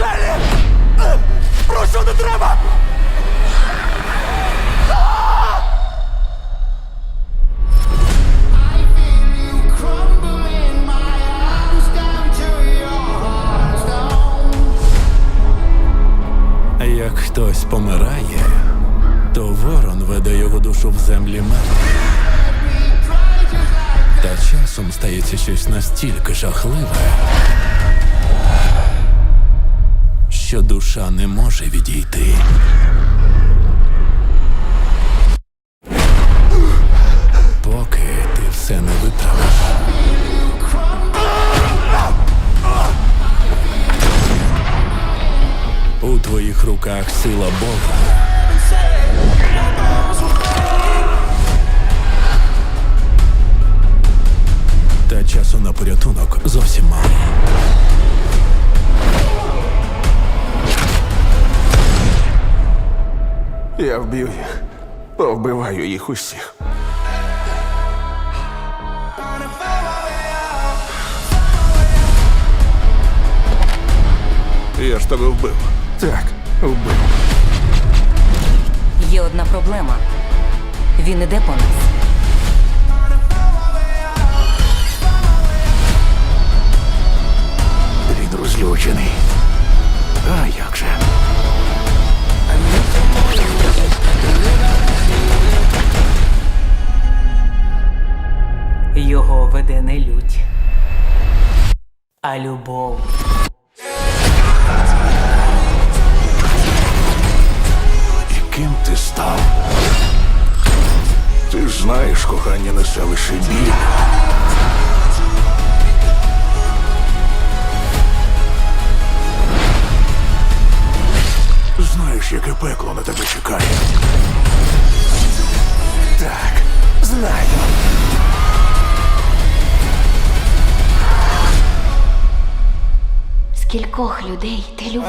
Шелі! Прошу, не треба! Як хтось помирає, то ворон веде його душу в землі мертвих. Та часом стається щось настільки жахливе, що душа не може відійти. Поки ти все не виправиш. У твоїх руках сила Бога. Я вб'ю їх. Повбиваю їх усіх. Я ж тебе вбив. Так, вбив. Є одна проблема. Він іде по нас. Він розлючений. А Його веде не лють, а любов. Ким ти став? Ти ж знаєш, кохання несе лише біль. Знаєш, яке пекло на тебе чекає. Так, знаю. яких людей ти любив.